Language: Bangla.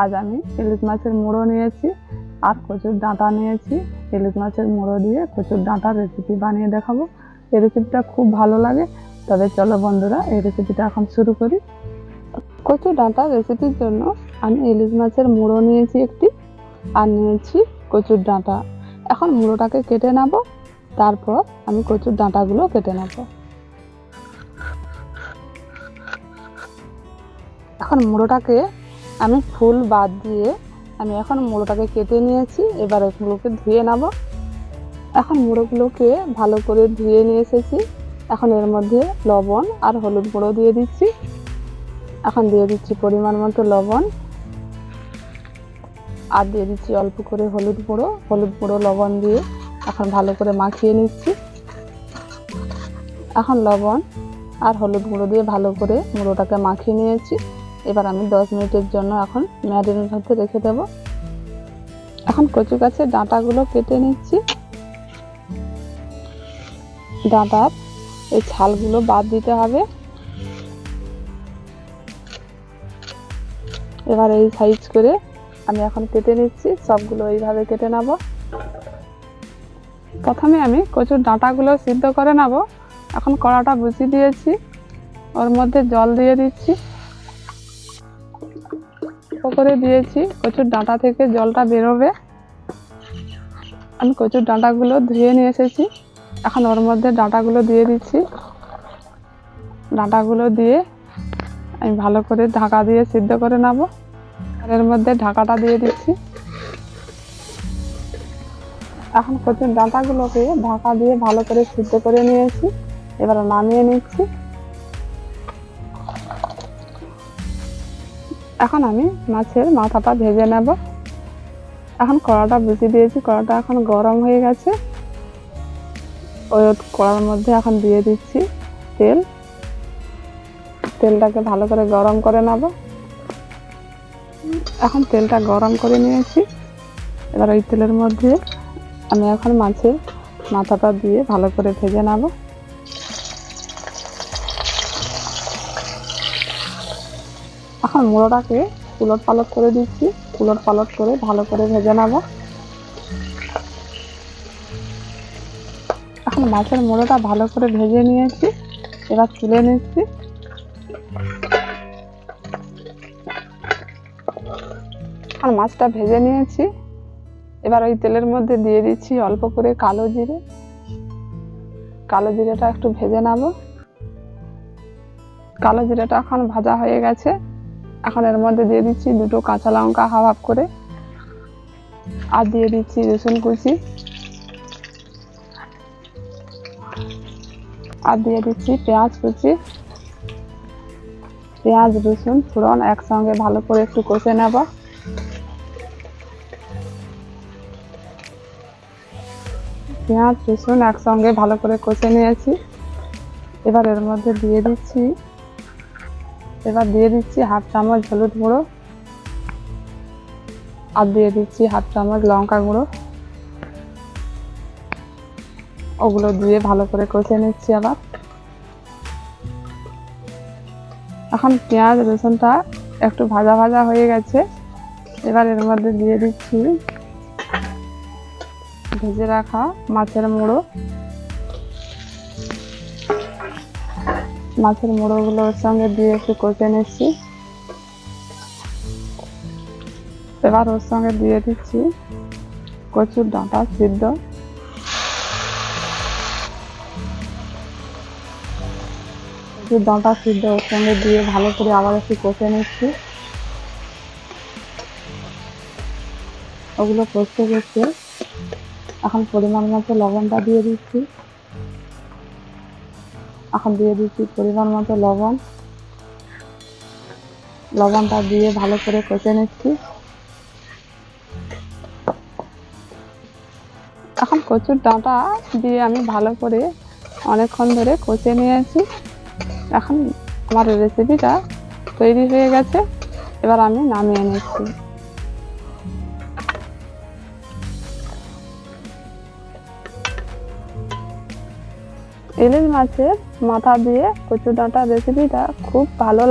আজ আমি ইলিশ মাছের মুড়ো নিয়েছি আর কচুর ডাঁটা নিয়েছি। ইলিশ মাছের মুড়ো দিয়ে কচুর ডাঁটার রেসিপি বানিয়ে দেখাবো। এই রেসিপিটা খুব ভালো লাগে। তবে চলো বন্ধুরা, এই রেসিপিটা এখন শুরু করি। কচুর ডাঁটা রেসিপির জন্য আমি ইলিশ মাছের মুড়ো নিয়েছি একটি আর নিয়েছি কচুর ডাঁটা। এখন মুড়োটাকে কেটে নেব। তারপর আমি কচুর ডাঁটাগুলো কেটে নেব। এখন মুড়োটাকে আমি ফুল বাদ দিয়ে আমি এখন মুড়োটাকে কেটে নিয়েছি, এবার এগুলোকে ধুয়ে নেব। এখন মুড়োগুলোকে ভালো করে ধুয়ে নিয়ে এসেছি। এখন এর মধ্যে লবণ আর হলুদ গুঁড়ো দিয়ে দিচ্ছি। এখন দিয়ে দিচ্ছি পরিমাণ মতো লবণ। আর দিয়ে দিচ্ছি অল্প করে হলুদ গুঁড়ো। হলুদ গুঁড়ো, লবণ দিয়ে এখন ভালো করে মাখিয়ে নিচ্ছি। এখন লবণ আর হলুদ গুঁড়ো দিয়ে ভালো করে মুড়োটাকে মাখিয়ে নিয়েছি। এবার আমি দশ মিনিটের জন্য এখন ম্যারিনেট হতে রেখে দেব। এখন কচু গাছের ডাঁটাগুলো কেটে নিচ্ছি। ডাঁটার এই ছালগুলো বাদ দিতে হবে। এবার এই সাইজ করে আমি এখন কেটে নিচ্ছি, সবগুলো এইভাবে কেটে নেব। প্রথমে আমি কচুর ডাঁটাগুলো সিদ্ধ করে নেব। এখন কড়াটা বুঝিয়ে দিয়েছি। ওর মধ্যে জল দিয়ে দিচ্ছি। করে দিয়েছি, কচুর ডাঁটা থেকে জলটা বেরোবে। আমি কচুর ডাঁটাগুলো ধুয়ে নিয়ে এসেছি। এখন ওর মধ্যে ডাঁটাগুলো দিয়ে দিচ্ছি। ডাঁটাগুলো দিয়ে আমি ভালো করে ঢাকা দিয়ে সিদ্ধ করে নেব। এর মধ্যে ঢাকাটা দিয়ে দিচ্ছি। এখন কচুর ডাঁটাগুলোকে ঢাকা দিয়ে ভালো করে সিদ্ধ করে নিয়েছি। এবার নামিয়ে নিচ্ছি। এখন আমি মাছের মাথাটা ভেজে নেব। এখন কড়াটা বুঝিয়ে দিয়েছি, কড়াটা এখন গরম হয়ে গেছে। ওই কড়ার মধ্যে এখন দিয়ে দিচ্ছি তেল। তেলটাকে ভালো করে গরম করে নেব। এখন তেলটা গরম করে নিয়েছি। এবার ওই তেলের মধ্যে আমি এখন মাছের মাথাটা দিয়ে ভালো করে ভেজে নেব। এখন মুড়োটাকে উলট পালট করে দিচ্ছি। উলট পালট করে ভালো করে ভেজে নেব। এখন মাছের মুড়োটা ভালো করে ভেজে নিয়েছি। এবার তুলে নিচ্ছি। আর মাছটা ভেজে নিয়েছি। এবার ওই তেলের মধ্যে দিয়ে দিচ্ছি অল্প করে কালো জিরে। কালো জিরেটা একটু ভেজে নেব। কালো জিরেটা এখন ভাজা হয়ে গেছে। এখন এর মধ্যে দিয়ে দিচ্ছি দুটো কাঁচা লঙ্কা হাফ হাফ করে। আর দিয়ে দিচ্ছি রসুন কুচি। আর দিয়ে দিচ্ছি পেঁয়াজ কুচি। পেঁয়াজ, রসুন, ফোড়ন একসঙ্গে ভালো করে একটু কষে নেব। পেঁয়াজ, রসুন একসঙ্গে ভালো করে কষে নিয়েছি। এবার এর মধ্যে দিয়ে দিচ্ছি এবার দিয়ে দিচ্ছি হাফ চামচ হলুদ গুঁড়ো আর দিয়ে দিচ্ছি হাফ চামচ লঙ্কা গুঁড়ো। ওগুলো দিয়ে ভালো করে কষে নিচ্ছি আবার। এখন পেঁয়াজ, রসুনটা একটু ভাজা ভাজা হয়ে গেছে। এবার এর মধ্যে দিয়ে দিচ্ছি ভেজে রাখা মাছের মুড়ো। মাছের মুড়োগুলো ওর সঙ্গে দিয়ে একটু কষে নিচ্ছি। এবার ওর সঙ্গে দিয়ে দিচ্ছি কচুর ডাঁটা সিদ্ধ। কচুর ডাঁটা সিদ্ধ ওর সঙ্গে দিয়ে ভালো করে আবার একটু কষে নিচ্ছি। ওগুলো কষতে কষতে এখন পরিমাণ মতো লবণটা দিয়ে দিচ্ছি। এখন দিয়ে দিচ্ছি পরিমাণ মতো লবণ। লবণটা দিয়ে ভালো করে কষে নিচ্ছি। এখন কচুর ডাঁটা দিয়ে আমি ভালো করে অনেকক্ষণ ধরে কষে নিয়েছি। এখন আমার রেসিপিটা তৈরি হয়ে গেছে। এবার আমি নামিয়ে নিচ্ছি। ইলিশ মাছের মাথা দিয়ে কচু ডাঁটা রেসিপিটা খুব ভালো লাগে